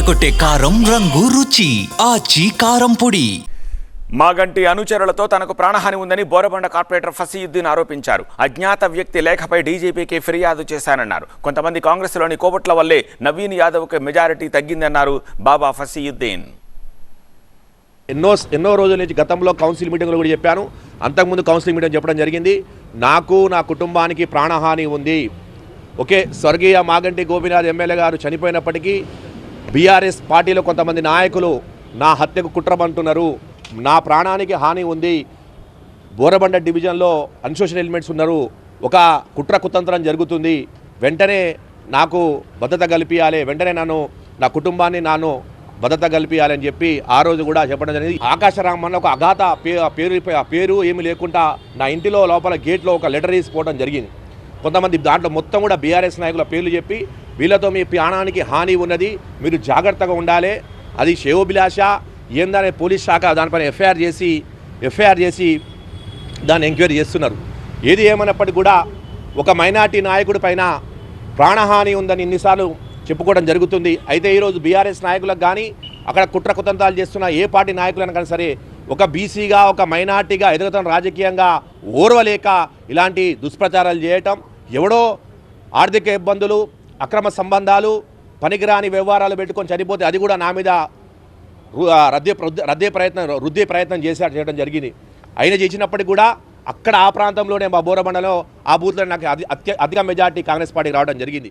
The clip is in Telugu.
అదరకొట్టే కారం రంగు రుచి ఆచి కారం పొడి. మాగంటి అనుచరులతో తనకు ప్రాణహాని ఉందని బోరబండ కార్పొరేటర్ ఫసీయుద్దీన్ ఆరోపించారు. అజ్ఞాత వ్యక్తి లేఖపై డీజీపీకి ఫిర్యాదు చేశానన్నారు. కొంతమంది కాంగ్రెస్లోని కోబట్ల వల్లే నవీన్ యాదవ్కి మెజారిటీ తగ్గిందన్నారు బాబా ఫసీయుద్దీన్. ఎన్నో ఎన్నో రోజుల నుంచి గతంలో కౌన్సిల్ మీటింగ్లో కూడా చెప్పాను. అంతకుముందు కౌన్సిల్ మీటింగ్ చెప్పడం జరిగింది. నాకు నా కుటుంబానికి ప్రాణహాని ఉంది. ఓకే స్వర్గీయ మాగంటి గోపినాథ్ ఎమ్మెల్యే గారు చనిపోయినప్పటికీ బీఆర్ఎస్ పార్టీలో కొంతమంది నాయకులు నా హత్యకు కుట్రమంటున్నారు నా ప్రాణానికి హాని ఉంది. బోరబండ డివిజన్లో అన్సోషల్ ఎలిమెంట్స్ ఉన్నారు. ఒక కుట్ర కుతంత్రం జరుగుతుంది. వెంటనే నాకు భద్రత కల్పించాలి వెంటనే నన్ను నా కుటుంబాన్ని నాను భద్రత కల్పించాలని చెప్పి ఆ రోజు కూడా చెప్పడం జరిగింది. ఆకాశరామన్న ఒక అఘాత పే పేరు పేరు ఏమి లేకుండా నా ఇంటిలో లోపల గేట్లో ఒక లెటర్ తీసిపోవడం జరిగింది. కొంతమంది దాంట్లో మొత్తం కూడా బీఆర్ఎస్ నాయకుల పేర్లు చెప్పి వీళ్ళతో మీ ప్రాణానికి హాని ఉన్నది మీరు జాగ్రత్తగా ఉండాలి. అది శేవభిలాష ఏందనే పోలీస్ శాఖ దానిపైన ఎఫ్ఐఆర్ చేసి ఎఫ్ఐఆర్ చేసి దాన్ని ఎంక్వైరీ చేస్తున్నారు. ఏది ఏమైనప్పటికీ కూడా ఒక మైనార్టీ నాయకుడి పైన ప్రాణహాని ఉందని ఇన్నిసార్లు చెప్పుకోవడం జరుగుతుంది. అయితే ఈరోజు బీఆర్ఎస్ నాయకులకు కానీ అక్కడ కుట్ర కుతంత్రాలు చేస్తున్న ఏ పార్టీ నాయకులైనా కానీ సరే ఒక బీసీగా ఒక మైనార్టీగా ఎదుగుతున్న రాజకీయంగా ఓర్వలేక ఇలాంటి దుష్ప్రచారాలు చేయటం ఎవడో ఆర్థిక ఇబ్బందులు అక్రమ సంబంధాలు పనికిరాని వ్యవహారాలు పెట్టుకొని చనిపోతే అది కూడా నా మీద రద్దే రద్దే ప్రయత్నం రుద్దే ప్రయత్నం చేశాడు చేయడం జరిగింది. అయినా చేసినప్పటికీ కూడా అక్కడ ఆ ప్రాంతంలోనే మా బోరబండలో ఆ బూత్లో నాకు అత్య అధిక మెజార్టీ కాంగ్రెస్ పార్టీ రావడం జరిగింది.